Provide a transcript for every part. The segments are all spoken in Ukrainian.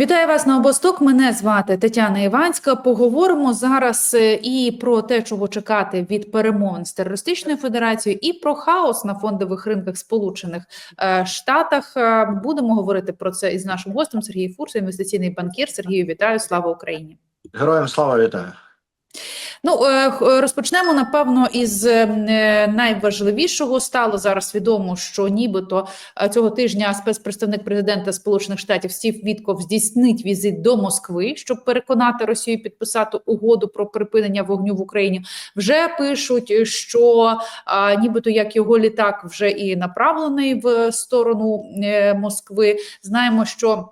Вітаю вас на обосток. Мене звати Тетяна Іванська. Поговоримо зараз е, і про те, чого чекати від перемовин з терористичною федерацією, і про хаос на фондових ринках Сполучених е, Штатах. Е, Будемо говорити про це із нашим гостем Сергій Фурс, інвестиційний банкір. Сергію, вітаю! Слава Україні! Героям слава вітаю. Ну е, розпочнемо напевно із е, найважливішого. Стало зараз відомо, що нібито е, цього тижня спецпредставник президента Сполучених Штатів Стів Вітков здійснить візит до Москви, щоб переконати Росію підписати угоду про припинення вогню в Україні. Вже пишуть, що нібито як його літак вже і направлений в сторону е, Москви. Знаємо, що.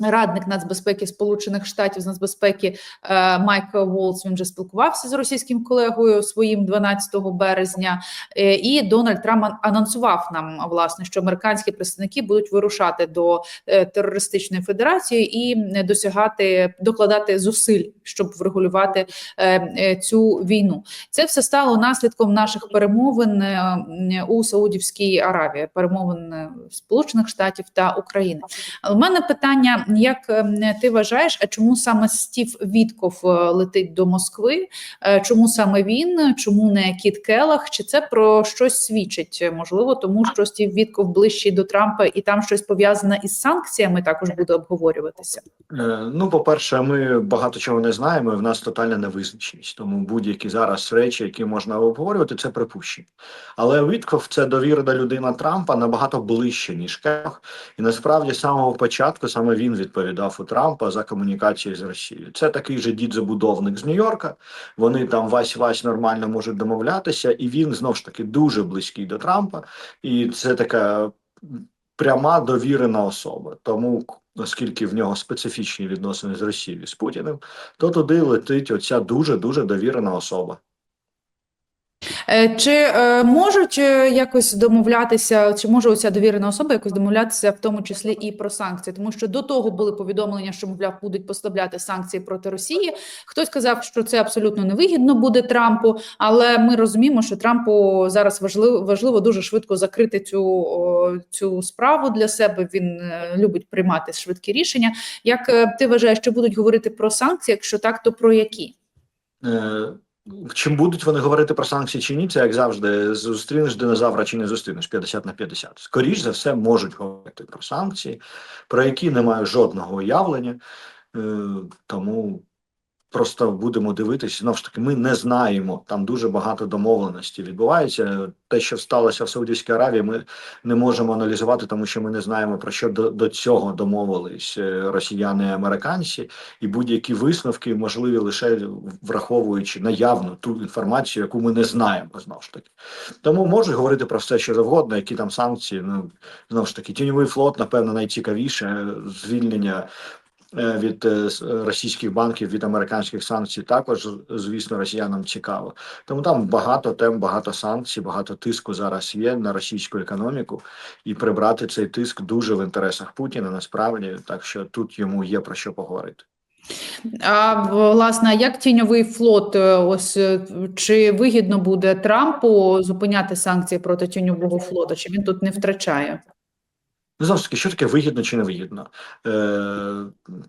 Радник нацбезпеки Сполучених Штатів з нацбезпеки е, Майк Волц він вже спілкувався з російським колегою своїм 12 березня, е, і Дональд Трамп анонсував нам власне, що американські представники будуть вирушати до е, терористичної федерації і досягати докладати зусиль, щоб врегулювати цю війну. Це все стало наслідком наших перемовин у Саудівській Аравії, перемовин Сполучених Штатів та України. У мене питання: як ем, ти вважаєш, а чому саме Стів Вітков е, летить до Москви? Е, Чому саме він? Чому не Кіт Келах? Чи це про щось свідчить? Е, Можливо, тому що Стів Вітков ближчий до Трампа, і там щось пов'язане із санкціями також буде обговорюватися. Е, Ну, по-перше, ми багато чого не знаємо, і в нас тотальна невизначеність. Тому будь-які зараз речі, які можна обговорювати, це припущення. Але Вітков це довірена людина Трампа набагато ближче, ніж Келах. І насправді з самого початку саме він відповідав у Трампа за комунікацію з Росією. Це такий же дід-забудовник з Нью-Йорка. Вони там вась-вась нормально можуть домовлятися, і він знов ж таки дуже близький до Трампа. І це така пряма довірена особа. Тому, оскільки в нього специфічні відносини з Росією з Путіним, то туди летить оця дуже дуже довірена особа. Е, Чи е, можуть е, якось домовлятися, чи може оця довірена особа якось домовлятися, в тому числі і про санкції? Тому що до того були повідомлення, що мовляв будуть поставляти санкції проти Росії. Хтось сказав, що це абсолютно невигідно буде Трампу, але ми розуміємо, що Трампу зараз важливо важливо дуже швидко закрити цю, цю справу для себе. Він любить приймати швидкі рішення. Як ти вважаєш, що будуть говорити про санкції? Якщо так, то про які? Чим будуть вони говорити про санкції чи ні, це як завжди зустрінеш динозавра чи не зустрінеш 50 на 50. Скоріш за все можуть говорити про санкції, про які не маю жодного уявлення. Е, Тому просто будемо дивитися. Знову ж таки, ми не знаємо. Там дуже багато домовленостей відбувається. Те, що сталося в Саудівській Аравії, ми не можемо аналізувати, тому що ми не знаємо про що до, до цього домовились е, росіяни і американці, і будь-які висновки можливі лише враховуючи наявну ту інформацію, яку ми не знаємо знову ж таки. Тому можуть говорити про все, що завгодно, які там санкції. Ну знову ж таки, тіньовий флот, напевно, найцікавіше е, звільнення від е, е, російських банків від американських санкцій також, звісно, росіянам цікаво. Тому там багато тем, багато санкцій, багато тиску зараз є на російську економіку, і прибрати цей тиск дуже в інтересах Путіна. Насправді, так що тут йому є про що поговорити. А власне, як тіньовий флот, е, ось е, чи вигідно буде Трампу зупиняти санкції проти тіньового флоту? Чи він тут не втрачає? Ну, знову ж таки, що таке вигідно чи невигідно? Е,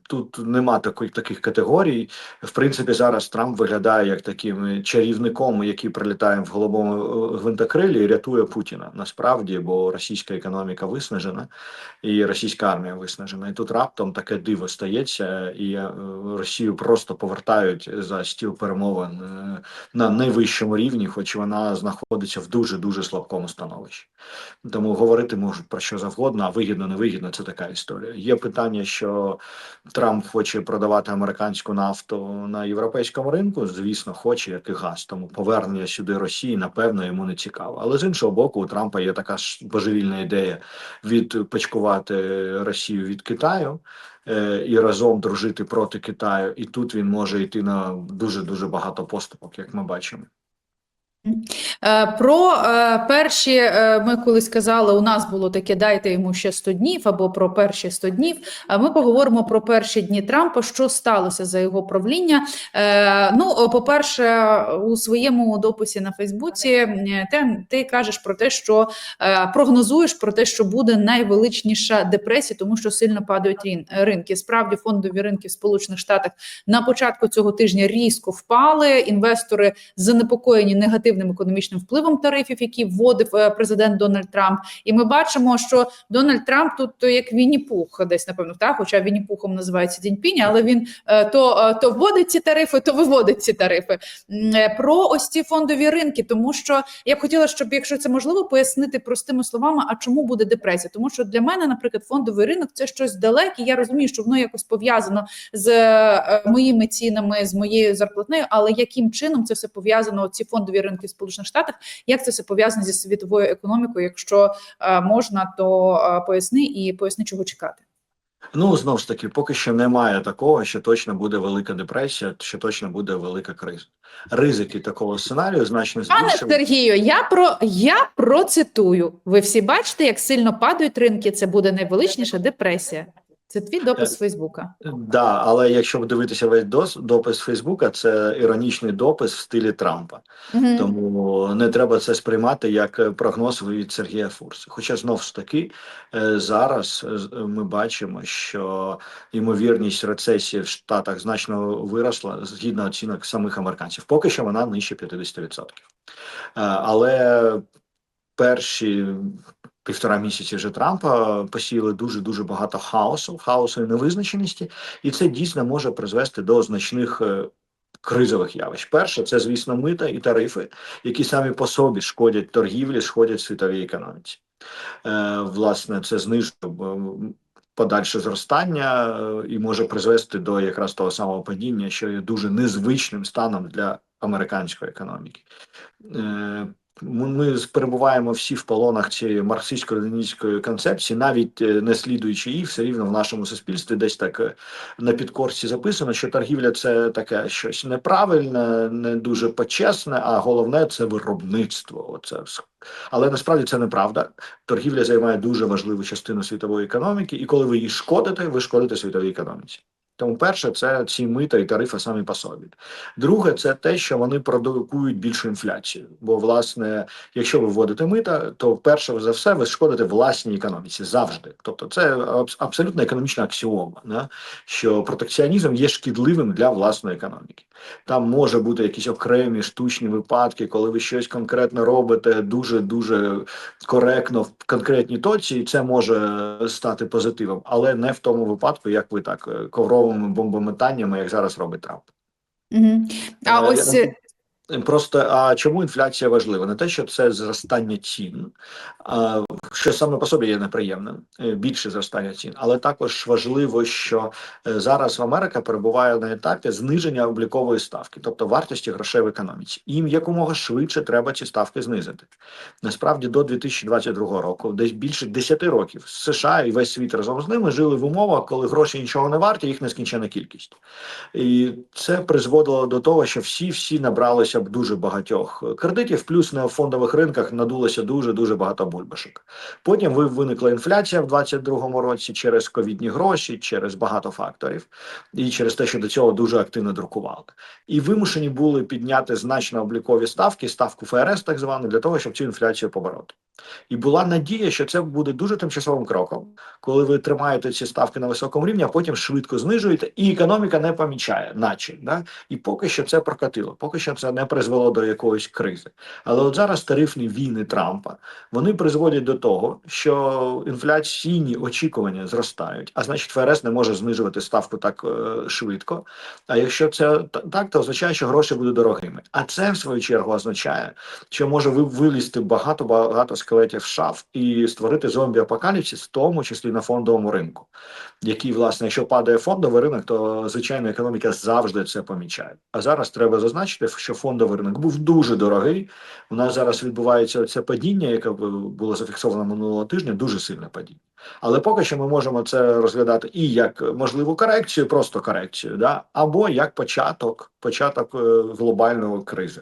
тут нема такої, таких категорій. В принципі, зараз Трамп виглядає як таким чарівником, який прилітає в голубому е, гвинтокрилі і рятує Путіна. Насправді, бо російська економіка виснажена і російська армія виснажена. І тут раптом таке диво стається, і е, Росію просто повертають за стіл перемовин е, на найвищому рівні, хоч вона знаходиться в дуже дуже слабкому становищі. Тому говорити можуть про що завгодно, а вигідно, невигідно це така історія. Є питання, що Трамп хоче продавати американську нафту на європейському ринку. Звісно, хоче, як і газ. Тому повернення сюди Росії, напевно, йому не цікаво. Але з іншого боку, у Трампа є така ж божевільна ідея відпочкувати Росію від Китаю. е, І разом дружити проти Китаю, і тут він може йти на дуже дуже багато поступок, як ми бачимо. Е, Про е, перші е, ми колись казали, у нас було таке дайте йому ще 100 днів або про перші 100 днів. А ми поговоримо про перші дні Трампа, що сталося за його правління. Ну, по-перше, у своєму дописі на Фейсбуці ти, ти кажеш про те, що прогнозуєш про те, що буде найвеличніша депресія, тому що сильно падають ринки. Справді, фондові ринки в Сполучених Штатах на початку цього тижня різко впали. Інвестори занепокоєні негативним економічним впливом тарифів, які вводив е, президент Дональд Трамп. І ми бачимо, що Дональд Трамп тут то як Вінні Пух, десь напевно, так, хоча Вінні Пухом називається Дзіньпінь, але він е, то, е, то вводить ці тарифи, то виводить ці тарифи. Про ось ці фондові ринки, тому що я б хотіла, щоб якщо це можливо, пояснити простими словами, а чому буде депресія? Тому що для мене, наприклад, фондовий ринок це щось далеке. Я розумію, що воно якось пов'язано з моїми цінами, з моєю зарплатнею, але яким чином це все пов'язано? Ці фондові ринки в Сполучених Штатах, як це все пов'язано зі світовою економікою? Якщо е, можна, то е, поясни і поясни, чого чекати. Ну знову ж таки, поки що немає такого, що точно буде велика депресія, що точно буде велика криза. Ризики такого сценарію значно Пане. Сергію, я про я процитую. Ви всі бачите, як сильно падають ринки. Це буде найвеличніша депресія. Це твій допис з Фейсбука. Да, але якщо дивитися весь дос, допис Фейсбука, це іронічний допис в стилі Трампа. Мгм. Тому не треба це сприймати як е, прогноз від Сергія Фурса. Хоча знов ж таки е, зараз е, ми бачимо, що ймовірність рецесії в Штатах значно виросла згідно оцінок самих американців. Поки що вона нижче 50%. Е, Але перші півтора місяці вже Трампа посіяли дуже дуже багато хаосу, хаосу і невизначеності, і це дійсно може призвести до значних. е, Кризових явищ. Перше, це, звісно, мита і тарифи, які самі по собі шкодять торгівлі, шкодять світовій економіці. Е, власне, це знижує е, подальше зростання е, і може призвести до якраз того самого падіння, що є дуже незвичним станом для американської економіки. Е, ми перебуваємо всі в полонах цієї марксистсько-ленінської концепції, навіть е, не слідуючи її, все рівно в нашому суспільстві десь так е, на підкорці записано, що торгівля це таке щось неправильне, не дуже почесне, а головне це виробництво. Оце але насправді це неправда. Торгівля займає дуже важливу частину світової економіки, і коли ви їй шкодите, ви шкодите світовій економіці. Тому перше, це ці мита і тарифи самі по собі. Друге, це те, що вони продукують більшу інфляцію. Бо, власне, якщо ви вводите мита, то перше за все ви шкодите власній економіці завжди. Тобто, це абсолютно економічна аксіома, да? що протекціонізм є шкідливим для власної економіки. Там може бути якісь окремі штучні випадки, коли ви щось конкретно робите дуже дуже коректно в конкретній точці, і це може стати позитивом, але не в тому випадку, як ви так е, ковровими бомбометаннями, як зараз робить Трамп. Угу. А Е, ось я- Просто а чому інфляція важлива? Не те, що це зростання цін, а, що саме по собі є неприємним, е, більше зростання цін, але також важливо, що е, зараз Америка перебуває на етапі зниження облікової ставки, тобто вартості грошей в економіці. Їм якомога швидше треба ці ставки знизити. Насправді до 2022 року, десь більше 10 років, США і весь світ разом з ними жили в умовах, коли гроші нічого не варті, їх нескінчена кількість. І це призводило до того, що всі всі набралися б дуже багатьох кредитів, плюс на фондових ринках надулося дуже дуже багато бульбашок. Потім ви- виникла інфляція в 2022 році через ковідні гроші, через багато факторів, і через те, що до цього дуже активно друкували. І вимушені були підняти значно облікові ставки, ставку ФРС, так звану, для того, щоб цю інфляцію побороти. І була надія, що це буде дуже тимчасовим кроком, коли ви тримаєте ці ставки на високому рівні, а потім швидко знижуєте, і економіка не помічає, наче да? і поки що це прокатило, поки що це не призвело до якоїсь кризи. Але от зараз тарифні війни Трампа вони призводять до того, що інфляційні очікування зростають, а значить, ФРС не може знижувати ставку так е, швидко. А якщо це так, то означає, що гроші будуть дорогими. А це в свою чергу означає, що може вилізти багато багато скелетів шаф і створити зомбі-апокаліпсис, в тому числі на фондовому ринку, який, власне, якщо падає фондовий ринок, то звичайно економіка завжди це помічає. А зараз треба зазначити, що фондовий ринок був дуже дорогий. У нас зараз відбувається це падіння, яке було зафіксовано минулого тижня, дуже сильне падіння. Але поки що ми можемо це розглядати і як можливу корекцію, просто корекцію, да? або як початок, початок е, глобальної кризи.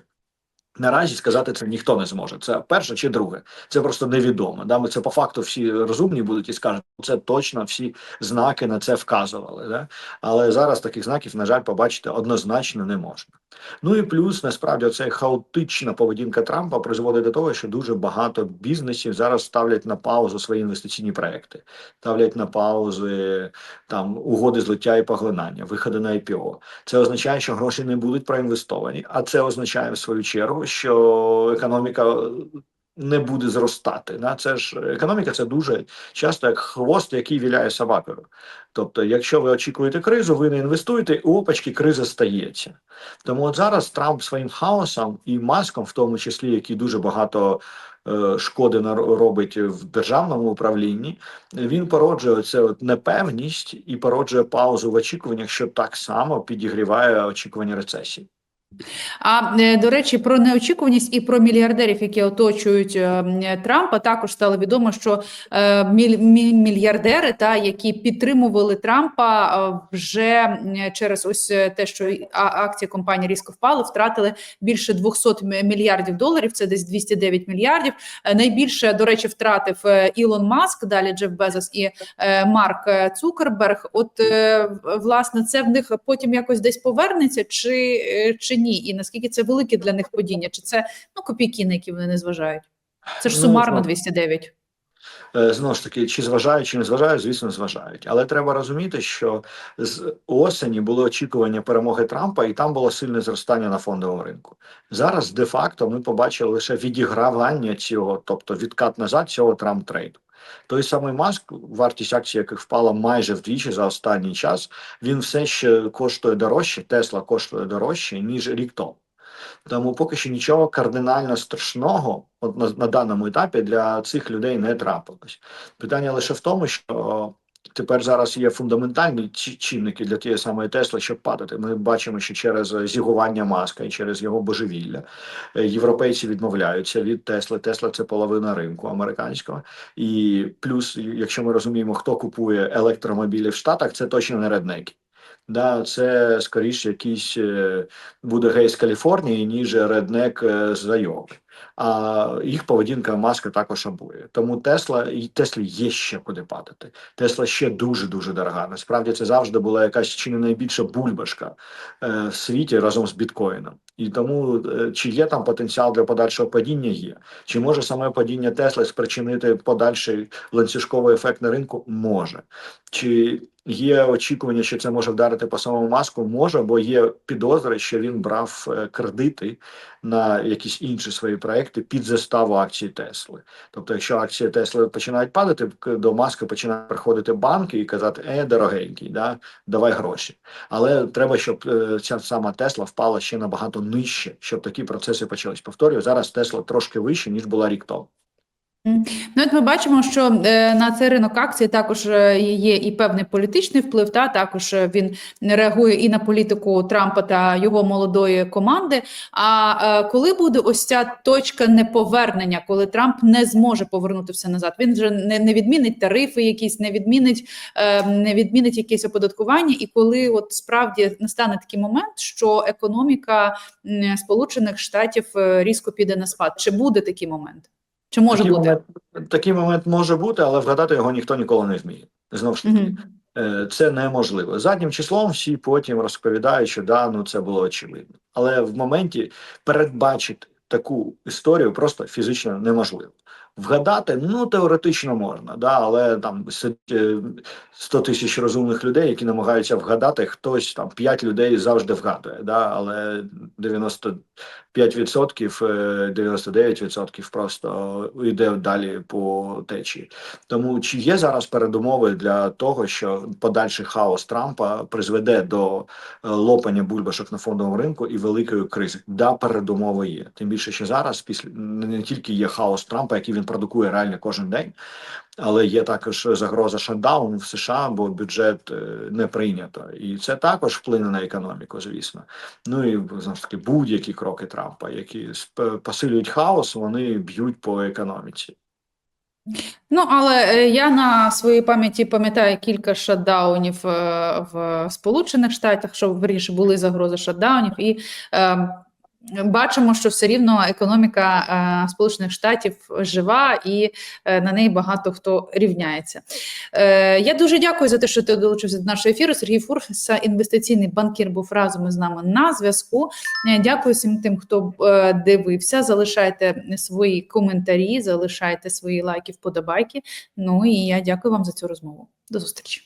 Наразі сказати це ніхто не зможе. Це перше чи друге. Це просто невідомо. Да? Це по факту всі розумні будуть і скажуть, це точно всі знаки на це вказували. Да? Але зараз таких знаків, на жаль, побачити однозначно не можна. Ну і плюс насправді ця хаотична поведінка Трампа призводить до того, що дуже багато бізнесів зараз ставлять на паузу свої інвестиційні проекти, ставлять на паузи там угоди злиття і поглинання, виходи на IPO. Це означає, що гроші не будуть проінвестовані, а це означає в свою чергу, що економіка не буде зростати. Да? Це ж економіка, це дуже часто як хвост, який віляє собакою. Тобто, якщо ви очікуєте кризу, ви не інвестуєте, і опачки криза стається. Тому от зараз Трамп своїм хаосом і маском, в тому числі, який дуже багато е, шкоди робить в державному управлінні, він породжує це непевність і породжує паузу в очікуваннях, що так само підігріває очікування рецесії. А е, до речі, про неочікуваність і про мільярдерів, які оточують е, Трампа, також стало відомо, що е, міль- мі- мільярдери, та які підтримували Трампа, вже через ось те, що акції компанії різко впали, втратили більше 200 мільярдів доларів. Це десь 209 мільярдів. Найбільше, до речі, втратив Ілон Маск, далі Джеф Безос і Марк Цукерберг. От власне, це в них потім якось десь повернеться, чи, чи ні? І наскільки це велике для них падіння? Чи це ну копійки, на які вони не зважають? Це ж Ну, сумарно знову. 209. Е, Знову ж таки, чи зважають, чи не зважають, звісно, зважають. Але треба розуміти, що з осені було очікування перемоги Трампа, і там було сильне зростання на фондовому ринку. Зараз де-факто ми побачили лише відігравання цього, тобто відкат назад цього Трамп трейду. Той самий Маск, вартість акцій, яких впала майже вдвічі за останній час, він все ще коштує дорожче, Тесла коштує дорожче, ніж рік тому. Тому поки що нічого кардинально страшного от на, на даному етапі для цих людей не трапилось. Питання лише в тому, що тепер зараз є фундаментальні чи- чинники для тієї самої Тесли, щоб падати. Ми бачимо, що через зігування маска і через його божевілля е, європейці відмовляються від Тесли. Тесла це половина ринку американського. І плюс, якщо ми розуміємо, хто купує електромобілі в Штатах, це точно не реднеки. Да, це скоріше якийсь е, буде гей з Каліфорнії, ніж реднек е, з Айови. А їх поведінка маска також обує. Тому Тесла і Теслі є ще куди падати. Тесла ще дуже дуже дорога. Насправді це завжди була якась чи не найбільша бульбашка е, в світі разом з біткоїном. І тому е, чи є там потенціал для подальшого падіння? Є. Чи може саме падіння Тесли спричинити подальший ланцюжковий ефект на ринку? Може. Чи є очікування, що це може вдарити по самому маску? Може, бо є підозри, що він брав е, кредити на якісь інші свої проекти під заставу акцій Тесли. Тобто, якщо акції Тесли починають падати, до маски починають приходити банки і казати: Е, дорогенький, да, давай гроші. Але треба, щоб е, ця сама Тесла впала ще набагато нижче, щоб такі процеси почались. Повторюю, зараз Тесла трошки вище ніж була рік тому. Ну, от ми бачимо, що е, на цей ринок акцій також е, є і певний політичний вплив. Та також е, він реагує і на політику Трампа та його молодої команди. А коли буде ось ця точка неповернення, коли Трамп не зможе повернути все назад, він вже не, не відмінить тарифи, якісь не відмінить, не відмінить якесь оподаткування. І коли от справді настане такий момент, що економіка Сполучених Штатів різко піде на спад, чи буде такий момент? Чи може такий бути? Момент, такий момент може бути, але вгадати його ніхто ніколи не вміє. Знову ж таки, mm -hmm. це неможливо. Заднім числом всі потім розповідають, що да, ну це було очевидно. Але в моменті передбачити таку історію просто фізично неможливо. Вгадати, ну теоретично можна, да, але там сидить, е, 100 тисяч розумних людей, які намагаються вгадати, хтось там 5 людей завжди вгадує, да, але 95%, е, 99% просто йде далі по течії. Тому чи є зараз передумови для того, що подальший хаос Трампа призведе до е, лопання бульбашок на фондовому ринку і великої кризи? Да, передумови є. Тим більше, що зараз після не тільки є хаос Трампа, який він продукує реально кожен день, але є також загроза шатдауну в США, бо бюджет е, не прийнято, і це також вплине на економіку, звісно. Ну і знову ж таки будь-які кроки Трампа, які посилюють хаос, вони б'ють по економіці. Ну, але е, я на своїй пам'яті пам'ятаю кілька шатдаунів е, в Сполучених Штатах, що вірніше були загрози шатдаунів, і е, бачимо, що все рівно економіка е, Сполучених Штатів жива і е, на неї багато хто рівняється. Е, Я дуже дякую за те, що ти долучився до нашого ефіру. Сергій Фурса, інвестиційний банкір, був разом із нами на зв'язку. Дякую всім тим, хто дивився. Залишайте свої коментарі, залишайте свої лайки, вподобайки. Ну і я дякую вам за цю розмову. До зустрічі.